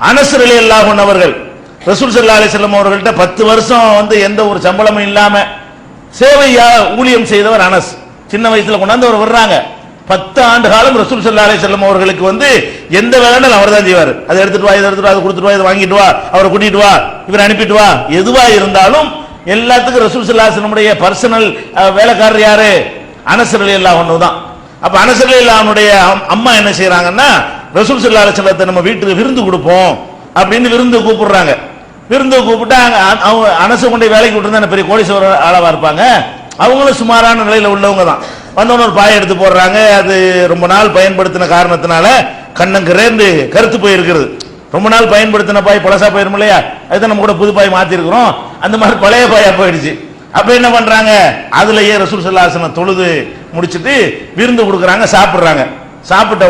அனசு ரலியல்லாஹு அன்ஹு அவர்கள் ரசூல் சல்லா அலைஹி வஸல்லம் அவர்கள்ட்ட பத்து வருஷம் வந்து எந்த ஒரு சம்பளமும் இல்லாம சேவையா ஊழியம் செய்தவர் அனஸ். சின்ன வயசுல கொண்டாந்து அவர் வர்றாங்க. பத்து ஆண்டு காலம் ரசூல் சல்லா அலி செல்லம் அவர்களுக்கு வந்து எந்த வேலைனாலும் அவர் தான் செய்வார். அதை எடுத்துட்டு வா இதை எடுத்துட்டு வா அதை கொடுத்துட்டு வா இதை வாங்கிட்டு வா அவரை கூட்டிட்டு வா இவரை அனுப்பிட்டு வா. எதுவா இருந்தாலும் எல்லாத்துக்கும் ரசூல் சல்லா செல்லமுடைய பர்சனல் வேலைக்காரர் யாரு? அனஸ் அல்லா ஒன்று தான். அப்ப அனஸ் ரலியல்லாஹு அன்ஹுடைய அம்- அம்மா என்ன செய்யறாங்கன்னா ரசூல் சல்லா அலிசல்லத்தை நம்ம வீட்டுக்கு விருந்து கொடுப்போம் அப்படின்னு விருந்து கூப்பிடுறாங்க. விருந்து கூப்பிட்டு அங்க அ- அவங்க அனசு கொண்டு வேலைக்கு விட்டுருந்தா பெரிய கோடீஸ்வரர் ஆளவா இருப்பாங்க? அவங்களும் சுமாரான நிலையில உள்ளவங்க தான். வந்தவன ஒரு பாயை எடுத்து போடுறாங்க. அது ரொம்ப நாள் பயன்படுத்தின காரணத்தினால கண்ணங்கிறேந்து கருத்து போயிருக்கிறது. ரொம்ப நாள் பயன்படுத்தின பாய் பழசா போயிரும் இல்லையா? அதுதான் நம்ம கூட புது பாய் மாத்திருக்கிறோம். அந்த மாதிரி பழைய பாயா போயிடுச்சு. அப்ப என்ன பண்றாங்க? அதுலயே ரசூல் சல்லாசனம் தொழுது முடிச்சிட்டு விருந்து கொடுக்குறாங்க சாப்பிடுறாங்க. சாப்பிட்ட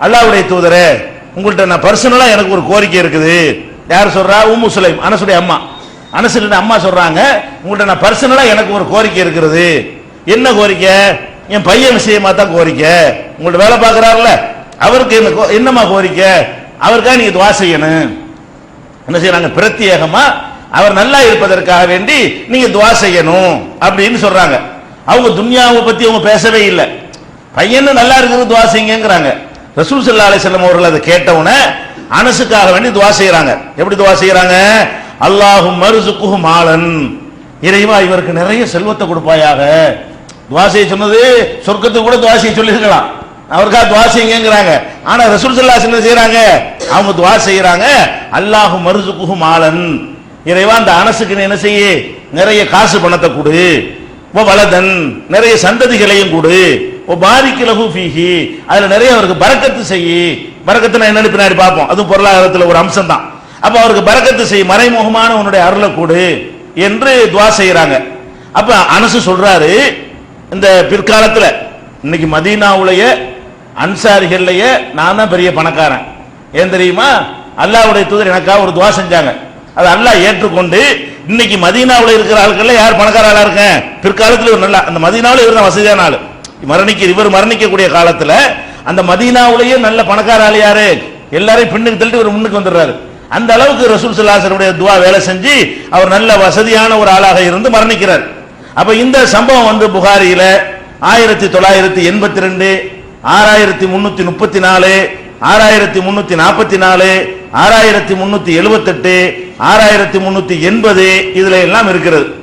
அல்லாவுடைய அல்லாஹ்வுடைய தூதரே நான் பர்சனலா எனக்கு ஒரு கோரிக்கை இருக்குது. யார் சொல்றா? உம்மு சுலைம் அனசுடைய அம்மா. அனசுடைய அம்மா சொல்றாங்க உங்கள்கிட்ட நான் பர்சனலா எனக்கு ஒரு கோரிக்கை இருக்கிறது என்ன கோரிக்கை? என் பையன் விஷயமா தான் கோரிக்கை. உங்கள்ட்ட வேலை பார்க்கறாருல அவருக்கு என்ன கோ- என்னம்மா கோரிக்கை? அவருக்காக நீங்க துவா செய்யணும்? என்ன செய்யறாங்க? பிரத்யேகமா அவர் நல்லா இருப்பதற்காக வேண்டி நீங்க துவா செய்யணும் அப்படின்னு சொல்றாங்க. அவங்க துன்யாவை பத்தி அவங்க பேசவே இல்லை. பையன் நல்லா இருக்கிறது துவா செய்யுங்கிறாங்க ரசூல் சல்லா அலைஹி வஸல்லம் அவர்கள் அதை கேட்டவுடனே அனசுக்காக வேண்டி துவா செய்யறாங்க எப்படி துவா செய்யறாங்க அல்லாஹும் மருசுக்குஹு மாலன். இறைவா இவருக்கு நிறைய செல்வத்தை கொடுப்பாயாக. துவா செய்ய சொன்னது சொர்க்கத்துக்கு கூட துவா செய்ய சொல்லியிருக்கலாம். அவருக்கா துவா செய்யுங்கிறாங்க ஆனா ரசூல் சல்லா சின்ன வஸல்லம் என்ன அவங்க துவா செய்யறாங்க அல்லாஹு மருசுக்குஹு மாலன். இறைவா அந்த அனசுக்கு என்ன செய்ய? நிறைய காசு பணத்தை கொடு. வலதன் நிறைய சந்ததிகளையும் கொடு. ஓ பாரிக்கு ஃபீஹி அதில் நிறைய அவருக்கு பரக்கத்து செய்யி. பரக்கத்து நான் என்னன்னு பின்னாடி பார்ப்போம். அதுவும் பொருளாதாரத்தில் ஒரு அம்சம் தான் அப்போ அவருக்கு பரக்கத்து செய் மறைமுகமான உன்னுடைய அருளை கொடு என்று துவா செய்கிறாங்க அப்போ அனசு சொல்கிறாரு இந்த பிற்காலத்தில் இன்னைக்கு மதீனாவுடைய அன்சாரிகள்லயே நான் தான் பெரிய பணக்காரன். ஏன் தெரியுமா? அல்லாவுடைய தூதர் எனக்காக ஒரு துவா செஞ்சாங்க. அதை அல்லாஹ் ஏற்றுக்கொண்டு இன்னைக்கு மதீனாவில் இருக்கிற ஆட்கள்ல யார் பணக்கார ஆளா இருக்கேன் பிற்காலத்தில் ஒரு நல்ல அந்த மதீனாவில் இருந்த தான் வசதியான ஆள். மரணிக்க இவர் மரணிக்கக்கூடிய காலத்துல அந்த மதீனாவுலயே நல்ல பணக்கார ஆள் யாரு? எல்லாரையும் பின்னுக்கு தள்ளிட்டு இவர் முன்னுக்கு வந்துடுறாரு. அந்த அளவுக்கு ரசூல் சல்லாசருடைய துவா வேலை செஞ்சு அவர் நல்ல வசதியான ஒரு ஆளாக இருந்து மரணிக்கிறார். அப்ப இந்த சம்பவம் வந்து புகாரியில ஆயிரத்தி தொள்ளாயிரத்தி எண்பத்தி ரெண்டு ஆறாயிரத்தி முன்னூத்தி முப்பத்தி நாலு ஆறாயிரத்தி முன்னூத்தி நாற்பத்தி நாலு ஆறாயிரத்தி முன்னூத்தி எழுபத்தெட்டு ஆறாயிரத்தி முன்னூத்தி எண்பது இதுல எல்லாம் இருக்கிறது.